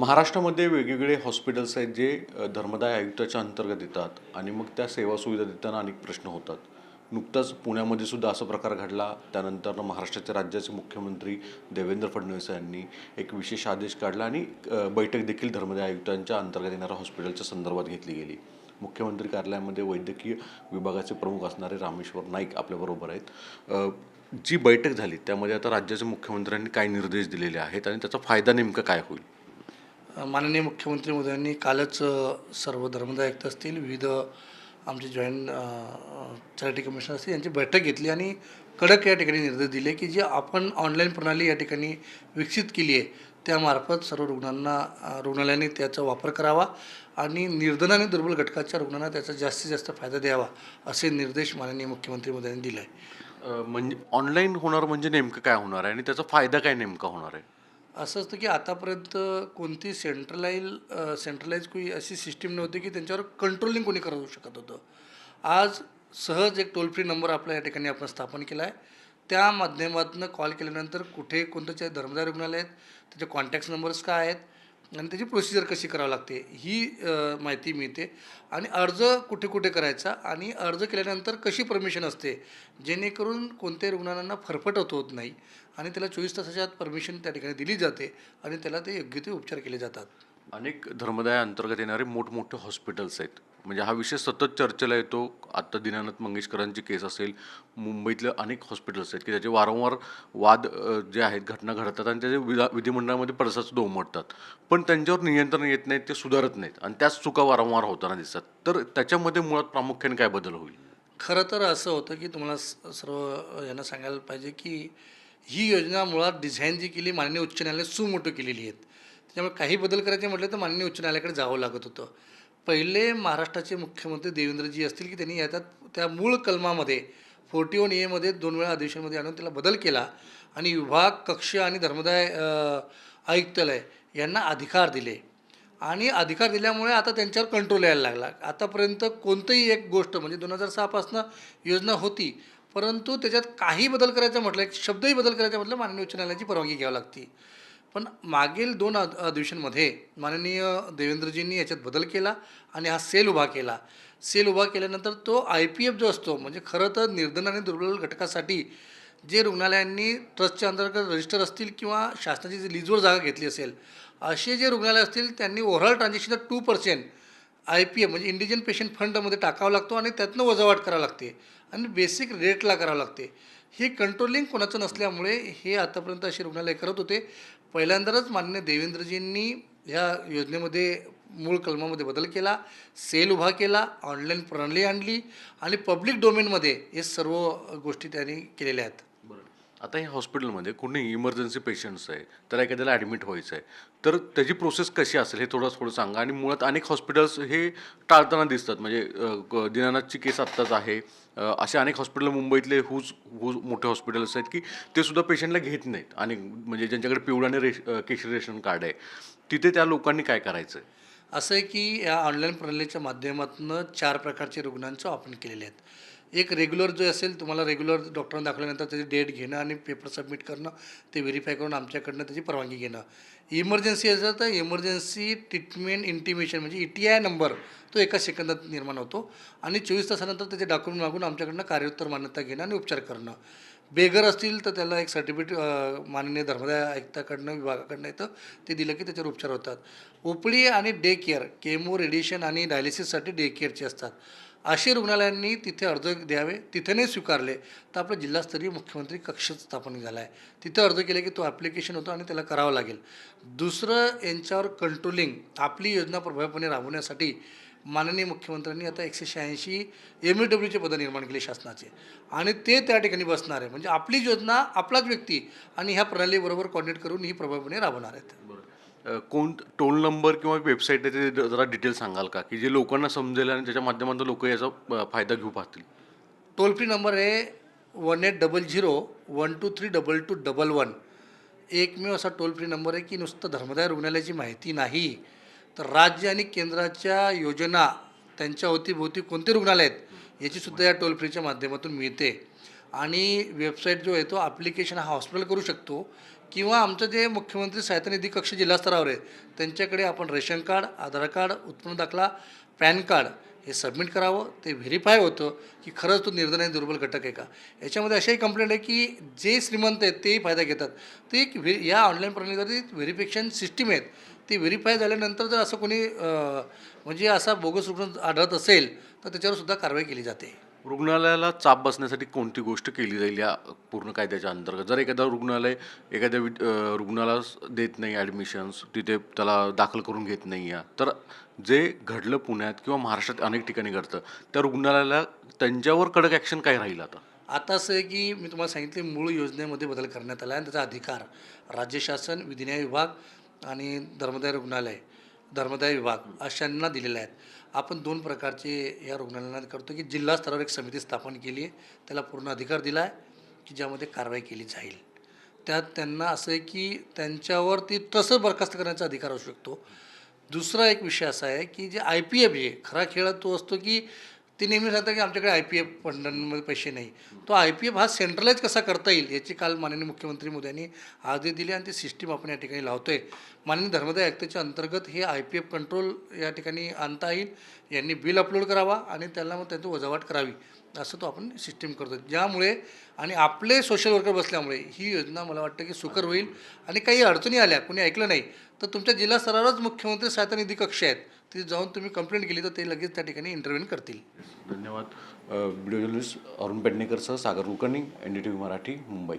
महाराष्ट्रामध्ये वेगवेगळे हॉस्पिटल्स आहेत जे धर्मदाय आयुक्ताच्या अंतर्गत येतात आणि मग त्या सेवा सुविधा देताना अनेक प्रश्न होतात. नुकताच पुण्यामध्ये सुद्धा असा प्रकार घडला. त्यानंतर महाराष्ट्राच्या राज्याचे मुख्यमंत्री देवेंद्र फडणवीस यांनी एक विशेष आदेश काढला आणि बैठक देखील धर्मदाय आयुक्तांच्या अंतर्गत येणाऱ्या हॉस्पिटलच्या संदर्भात घेतली गेली. मुख्यमंत्री कार्यालयामध्ये वैद्यकीय विभागाचे प्रमुख असणारे रामेश्वर नाईक आपल्याबरोबर आहेत. जी बैठक झाली त्यामध्ये आता राज्याच्या मुख्यमंत्र्यांनी काय निर्देश दिलेले आहेत आणि त्याचा फायदा नेमका काय होईल? माननीय मुख्यमंत्री मोदयांनी कालच सर्व धर्मदाय असतील विविध आमचे जॉईंट चॅरिटी कमिशनर असतील यांची बैठक घेतली आणि कडक या ठिकाणी निर्देश दिले की जी आपण ऑनलाईन प्रणाली या ठिकाणी विकसित केली आहे त्यामार्फत सर्व रुग्णांना रुग्णालयाने त्याचा वापर करावा आणि निर्धन आणि दुर्बल घटकाच्या रुग्णांना त्याचा जास्तीत जास्त फायदा द्यावा असे निर्देश माननीय मुख्यमंत्री मोदयांनी दिले आहे म्हणजे ऑनलाईन होणार म्हणजे नेमकं काय होणार आहे आणि त्याचा फायदा काय नेमका होणार आहे? असं असतं की आतापर्यंत कोणती सेंट्रलाइज सेंट्रलाइज कोणी अशी सिस्टीम नव्हती की त्यांच्यावर कंट्रोलिंग कोणी करू शकत होतं. आज सहज एक टोल फ्री नंबर आपल्या या ठिकाणी आपण स्थापन केला आहे. त्या माध्यमातून कॉल केल्यानंतर कुठे कोणत्याच्या धर्मदाय रुग्णालय आहेत त्याचे कॉन्टॅक्ट नंबर्स काय आहेत आणि त्याची प्रोसिजर कशी करावी लागते ही माहिती मिळते. आणि अर्ज कुठे कुठे करायचा आणि अर्ज केल्यानंतर कशी परमिशन असते जेणेकरून कोणत्याही रुग्णांना फरफट होत नाही. आणि त्याला चोवीस तासाच्या आत परमिशन त्या ठिकाणी दिली जाते आणि त्याला ते योग्य ते उपचार केले जातात. अनेक धर्मदाय अंतर्गत येणारे मोठमोठे हॉस्पिटल्स आहेत. म्हणजे हा विषय सतत चर्चेला येतो. आत्ता दीनानाथ मंगेशकरांची केस असेल मुंबईतले अनेक हॉस्पिटल्स आहेत की त्याचे वारंवार वाद जे आहेत घटना घडतात आणि त्याचे विधा विधिमंडळामध्ये पडसाद सुद्धा उमटतात पण त्यांच्यावर नियंत्रण येत नाहीत ते सुधारत नाहीत आणि त्याच चुका वारंवार होताना दिसतात. तर त्याच्यामध्ये मुळात प्रामुख्याने काय बदल होईल? खरं तर असं होतं की तुम्हाला सर्व यांना सांगायला पाहिजे की ही योजना मुळात डिझाईन जी केली माननीय उच्च न्यायालय सुमोटो केलेली आहेत. त्याच्यामुळे काही बदल करायचे म्हटलं तर माननीय उच्च न्यायालयाकडे जावं लागत होतं. पहिले महाराष्ट्राचे मुख्यमंत्री देवेंद्रजी असतील की त्यांनी याच्यात त्या मूळ कलमामध्ये फोर्टी वन एमध्ये दोन वेळा अधिवेशनमध्ये आणून त्याला बदल केला आणि विभाग कक्ष आणि धर्मदाय आयुक्तालय यांना अधिकार दिले. आणि अधिकार दिल्यामुळे आता त्यांच्यावर कंट्रोल यायला लागला. आतापर्यंत कोणतंही एक गोष्ट म्हणजे दोन हजार सहापासनं योजना होती परंतु त्याच्यात काही बदल करायचं म्हटलं एक शब्दही बदल करायचा म्हटलं माननीय उच्च न्यायालयाची परवानगी घ्यावी लागते. पण मागील दोन अधिवेशनमध्ये माननीय देवेंद्रजींनी याच्यात बदल केला आणि हा सेल उभा केला. सेल उभा केल्यानंतर तो आय पी एफ जो असतो म्हणजे खरं तर निर्धन आणि दुर्बल घटकासाठी जे रुग्णालयांनी ट्रस्टच्या अंतर्गत रजिस्टर असतील किंवा शासनाची जी लीजवर जागा घेतली असेल असे जे रुग्णालय असतील त्यांनी overall transaction two percent I P M म्हणजे इंडिजन पेशंट फंडमध्ये टाकावं लागतो आणि त्यातनं वजावाट करावं लागते. आणि बेसिक रेटला करावं लागते. हे कंट्रोलिंग कोणाचं नसल्यामुळे हे आतापर्यंत असे रुग्णालय करत होते. पहिल्यांदाच मान्य देवेंद्रजींनी ह्या योजनेमध्ये मूळ कलमामध्ये बदल केला सेल उभा केला ऑनलाईन प्रणाली आणली आणि पब्लिक डोमेनमध्ये हे सर्व गोष्टी त्यांनी केलेल्या आहेत. आता या हॉस्पिटलमध्ये कोणी इमर्जन्सी पेशंट्स आहे तर एखाद्याला ॲडमिट व्हायचं आहे तर त्याची प्रोसेस कशी असेल हे थोडं थोडं सांगा. आणि मुळात अनेक हॉस्पिटल्स हे टाळताना दिसतात म्हणजे अ, दीनानाथची केस आत्ताच आहे. अ, असे अनेक हॉस्पिटल मुंबईतले हुज हुज मोठे हॉस्पिटल्स आहेत की ते सुद्धा पेशंटला घेत नाहीत. आणि म्हणजे ज्यांच्याकडे पिवळं आणि रेश अ, केशरी रेशन कार्ड आहे तिथे त्या लोकांनी काय करायचं आहे असं आहे की या ऑनलाईन प्रणालीच्या माध्यमातून चार प्रकारचे रुग्णांचं ऑपन केलेले आहेत. एक रेग्युलर जो असेल तुम्हाला रेग्युलर डॉक्टरांना दाखवल्यानंतर त्याची डेट घेणं आणि पेपर सबमिट करणं ते व्हेरीफाय करून आमच्याकडनं त्याची परवानगी घेणं. इमर्जन्सी असेल तर इमर्जन्सी ट्रीटमेंट इंटिमेशन म्हणजे ई टी आय नंबर तो एका सेकंदात निर्माण होतो. आणि चोवीस तासानंतर त्याचे डॉक्युमेंट मागून आमच्याकडनं कार्योत्तर मान्यता घेणं आणि उपचार करणं. बेघर असतील तर त्याला एक सर्टिफिकेट माननीय धर्मदाय आयुक्ताकडनं विभागाकडनं येतं ते दिलं की त्याच्यावर उपचार होतात. ओपडी आणि डे केअर केमो रेडिएशन आणि डायलिसिससाठी डे केअरचे असतात. असे रुग्णालयांनी तिथे अर्ज द्यावे तिथे नाही स्वीकारले तर आपलं जिल्हास्तरीय मुख्यमंत्री कक्ष स्थापन झाला आहे तिथे अर्ज केले की तो ॲप्लिकेशन होतो आणि त्याला करावं लागेल. दुसरं यांच्यावर कंट्रोलिंग आपली योजना प्रभावीपणे राबवण्यासाठी माननीय मुख्यमंत्र्यांनी आता एकशे शहाऐंशी एम ए डब्ल्यूचे पदं निर्माण केले शासनाचे. आणि ते त्या ठिकाणी बसणार आहे. म्हणजे आपली योजना आपलाच व्यक्ती आणि ह्या प्रणालीबरोबर कॉर्डिनेट करून ही प्रभावीपणे राबवणार आहेत. कोण टोल नंबर किंवा वेबसाईट आहे ते जरा डिटेल सांगाल का? की जे लोकांना समजेल आणि त्याच्या माध्यमातून लोक याचा फायदा घेऊ पाहतील. टोल फ्री नंबर आहे one eight double zero one two three double two double one. एकमेव असा टोल फ्री नंबर आहे की नुसतं धर्मदाय रुग्णालयाची माहिती नाही. तर राज्य आणि केंद्राच्या योजना त्यांच्या अवतीभोवती कोणते रुग्णालय आहेत याचीसुद्धा या टोल फ्रीच्या माध्यमातून मिळते. आणि वेबसाईट जो आहे तो ॲप्लिकेशन हा हॉस्पिटल करू शकतो किंवा आमचं जे मुख्यमंत्री सहायता निधी कक्ष जिल्हास्तरावर आहे त्यांच्याकडे आपण रेशन कार्ड आधार कार्ड उत्पन्न दाखला पॅन कार्ड हे सबमिट करावं ते व्हेरीफाय होतं की खरंच तो निर्धन आणि दुर्बल घटक आहे का. याच्यामध्ये अशाही कंप्लेंट आहे की जे श्रीमंत आहेत तेही फायदा घेतात. ते एक व्हे या ऑनलाईन प्रणालीवरती व्हेरिफिकेशन सिस्टीम आहेत. ती व्हेरीफाय झाल्यानंतर जर असं कोणी म्हणजे असा बोगस रुग्ण आढळत असेल तर त्याच्यावर सुद्धा कारवाई केली जाते. रुग्णालयाला चाप बसण्यासाठी कोणती गोष्ट केली जाईल या पूर्ण कायद्याच्या अंतर्गत? जर एखादा रुग्णालय एखाद्या विद- रुग्णाला देत नाही ॲडमिशन्स तिथे त्याला दाखल करून घेत नाही या तर जे घडलं पुण्यात किंवा महाराष्ट्रात अनेक ठिकाणी घडतं त्या रुग्णालयाला त्यांच्यावर कडक ॲक्शन काय राहील आता? आता असं आहे की मी तुम्हाला सांगितले मूळ योजनेमध्ये बदल करण्यात आला आहे आणि त्याचा अधिकार राज्य शासन विधिन्याय विभाग आणि धर्मदाय रुग्णालय धर्मदाय विभाग अशांना दिलेले आहेत. आपण दोन प्रकारचे या रुग्णालयांना करतो की जिल्हा स्तरावर एक समिती स्थापन केली आहे. त्याला पूर्ण अधिकार दिला आहे की ज्यामध्ये कारवाई केली जाईल. त्यात त्यांना असं आहे की त्यांच्यावर ती तसं बरखास्त करण्याचा अधिकार असू शकतो. दुसरा एक विषय असा आहे की जे आय पी एफ आहे खरा खेळ तो असतो की ते नेहमी सांगतात की आमच्याकडे आय पी एफ फंडांमध्ये पैसे नाही. तो आय पी एफ हा सेंट्रलाइज कसा करता येईल याची काल माननीय मुख्यमंत्री मोदयांनी आदेश दिले आणि ती सिस्टीम आपण या ठिकाणी लावतोय. माननीय धर्मदाय आयुक्ताच्या अंतर्गत हे आय पी एफ कंट्रोल या ठिकाणी आणता येईल. यांनी बिल अपलोड करावा आणि त्याला मग त्यांची वजावट करावी. असं तो आपण सिस्टीम करतो ज्यामुळे आणि आपले सोशल वर्कर बसल्यामुळे ही योजना मला वाटतं की सुकर होईल. आणि काही अडचणी आल्या कोणी ऐकलं नाही तर तुमच्या जिल्हा स्तरावरच मुख्यमंत्री सहायता निधी कक्ष आहेत. तिथे जाऊन तुम्ही कंप्लेंट केली तर ते लगेच त्या ठिकाणी इंटरव्ह्यू करतील. धन्यवाद. व्हिडिओ जर्नलिस्ट अरुण पेडणेकर सह Sagar Kulkarni N D T V Marathi Mumbai.